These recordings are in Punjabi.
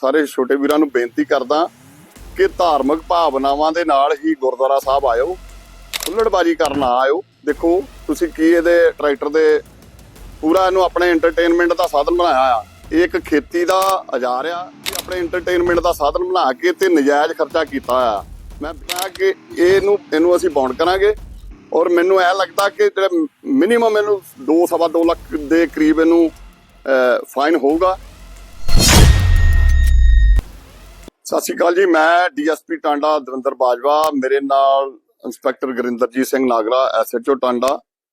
ਸਾਰੇ ਛੋਟੇ ਵੀਰਾਂ ਨੂੰ ਬੇਨਤੀ ਕਰਦਾ ਕਿ ਧਾਰਮਿਕ ਭਾਵਨਾਵਾਂ ਦੇ ਨਾਲ ਹੀ ਗੁਰਦੁਆਰਾ ਸਾਹਿਬ ਆਇਓ, ਹੁੱਲੜਬਾਜੀ ਕਰਨ ਨਾ ਆਇਓ। ਦੇਖੋ, ਤੁਸੀਂ ਕੀ ਇਹਦੇ ਟਰੈਕਟਰ ਦੇ ਪੂਰਾ ਇਹਨੂੰ ਆਪਣੇ ਐਂਟਰਟੇਨਮੈਂਟ ਦਾ ਸਾਧਨ ਬਣਾਇਆ ਆ। ਇਹ ਇੱਕ ਖੇਤੀ ਦਾ ਔਜ਼ਾਰ ਆ। ਕਿ ਆਪਣੇ ਐਂਟਰਟੇਨਮੈਂਟ ਦਾ ਸਾਧਨ ਬਣਾ ਕੇ ਤੇ ਨਜਾਇਜ਼ ਖਰਚਾ ਕੀਤਾ ਆ। ਮੈਂ ਕਿਹਾ ਕਿ ਇਹਨੂੰ ਇਹਨੂੰ ਅਸੀਂ ਬੌਂਡ ਕਰਾਂਗੇ। ਔਰ ਮੈਨੂੰ ਇਹ ਲੱਗਦਾ ਕਿ ਜਿਹੜਾ ਮਿਨੀਮਮ ਇਹਨੂੰ 2 ਸਵਾ 2 ਲੱਖ ਦੇ ਕਰੀਬ ਇਹਨੂੰ ਫਾਈਨ ਹੋਊਗਾ। ਸਤਿ ਸ਼੍ਰੀ ਅਕਾਲ ਜੀ, ਮੈਂ ਡੀਐਸਪੀ ਟਾਂਡਾ ਦਵਿੰਦਰ ਬਾਜਵਾ, ਮੇਰੇ ਨਾਲ ਇੰਸਪੈਕਟਰ ਗੁਰਿੰਦਰਜੀਤ ਸਿੰਘ ਨਾਗਰਾ, ਐਸਐਚਓ ਟਾਂਡਾ।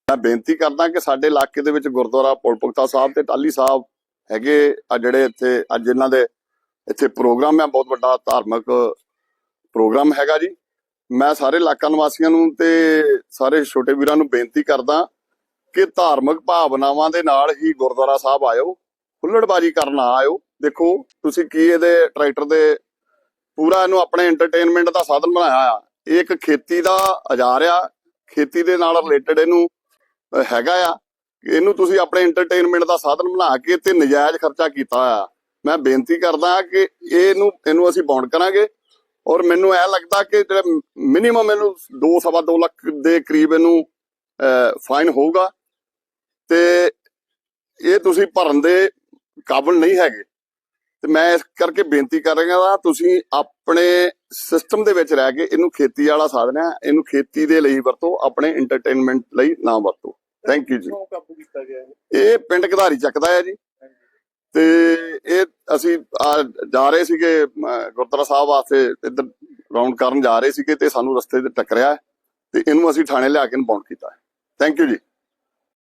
ਮੈਂ ਬੇਨਤੀ ਕਰਦਾ ਕਿ ਸਾਡੇ ਇਲਾਕੇ ਦੇ ਵਿੱਚ ਗੁਰਦੁਆਰਾ ਪੁਲਪੁਖਤਾ ਸਾਹਿਬ ਤੇ ਟਾਲੀ ਸਾਹਿਬ ਹੈਗੇ ਆ ਜਿਹੜੇ ਇੱਥੇ, ਅੱਜ ਇਹਨਾਂ ਦੇ ਇੱਥੇ ਪ੍ਰੋਗਰਾਮ ਹੈ ਬਹੁਤ ਵੱਡਾ ਧਾਰਮਿਕ ਪ੍ਰੋਗਰਾਮ ਹੈਗਾ ਜੀ। ਮੈਂ ਸਾਰੇ ਇਲਾਕਾ ਨਿਵਾਸੀਆਂ ਨੂੰ ਤੇ ਸਾਰੇ ਛੋਟੇ ਵੀਰਾਂ ਨੂੰ ਬੇਨਤੀ ਕਰਦਾ ਕਿ ਧਾਰਮਿਕ ਭਾਵਨਾਵਾਂ ਦੇ ਨਾਲ ਹੀ ਗੁਰਦੁਆਰਾ ਸਾਹਿਬ ਆਇਓ, ਹੁੱਲੜਬਾਜੀ ਕਰਨ ਆਇਓ। ਦੇਖੋ, ਤੁਸੀਂ ਕੀ ਇਹਦੇ ਟਰੈਕਟਰ ਦੇ ਪੂਰਾ ਇਹਨੂੰ ਆਪਣੇ ਐਂਟਰਟੇਨਮੈਂਟ ਦਾ ਸਾਧਨ ਬਣਾਇਆ ਆ ਇਹ ਇੱਕ ਖੇਤੀ ਦਾ ਔਜ਼ਾਰ ਆ। ਖੇਤੀ ਦੇ ਨਾਲ ਰਿਲੇਟਡ ਇਹਨੂੰ ਹੈਗਾ ਆ। ਇਹਨੂੰ ਤੁਸੀਂ ਆਪਣੇ ਐਂਟਰਟੇਨਮੈਂਟ ਦਾ ਸਾਧਨ ਬਣਾ ਕੇ ਤੇ ਨਜਾਇਜ਼ ਖਰਚਾ ਕੀਤਾ ਆ ਮੈਂ ਬੇਨਤੀ ਕਰਦਾ ਕਿ ਇਹਨੂੰ ਇਹਨੂੰ ਅਸੀਂ ਬੌਂਡ ਕਰਾਂਗੇ। ਔਰ ਮੈਨੂੰ ਇਹ ਲੱਗਦਾ ਕਿ ਜਿਹੜਾ ਮਿਨੀਮਮ ਇਹਨੂੰ 2 ਸਵਾ 2 ਲੱਖ ਦੇ ਕਰੀਬ ਇਹਨੂੰ ਫਾਈਨ ਹੋਊਗਾ। ਤੇ ਇਹ ਤੁਸੀਂ ਭਰਨ ਦੇ ਕਾਬਲ ਨਹੀਂ ਹੈਗੇ। ਤੇ ਮੈਂ ਇਸ ਕਰਕੇ ਬੇਨਤੀ ਕਰ ਰਿਹਾ ਹਾਂ ਤੁਸੀਂ ਆਪਣੇ ਸਿਸਟਮ ਦੇ ਵਿੱਚ ਰਹਿ ਕੇ ਇਹਨੂੰ ਖੇਤੀ ਵਾਲਾ ਸਾਧਨ ਹੈ ਇਹਨੂੰ ਖੇਤੀ ਦੇ ਲਈ ਵਰਤੋ ਆਪਣੇ ਐਂਟਰਟੇਨਮੈਂਟ ਲਈ ਨਾ ਵਰਤੋ। ਥੈਂਕ ਯੂ ਜੀ। ਇਹ? ਪਿੰਡ ਘਧਾਰੀ ਚੱਕਦਾ ਹੈ ਜੀ। ਤੇ ਇਹ ਅਸੀਂ ਜਾ ਰਹੇ ਸੀਗੇ ਗੁਰਦੁਆਰਾ ਸਾਹਿਬ ਵਾਸਤੇ ਇੱਧਰ ਰਾਉਂਡ ਕਰਨ ਜਾ ਰਹੇ ਸੀਗੇ ਤੇ ਸਾਨੂੰ ਰਸਤੇ ਤੇ ਟੱਕਰਿਆ ਤੇ ਇਹਨੂੰ ਅਸੀਂ ਥਾਣੇ ਲਿਆ ਕੇ ਬੌਂਡ ਕੀਤਾ ਥੈਂਕ ਯੂ ਜੀ।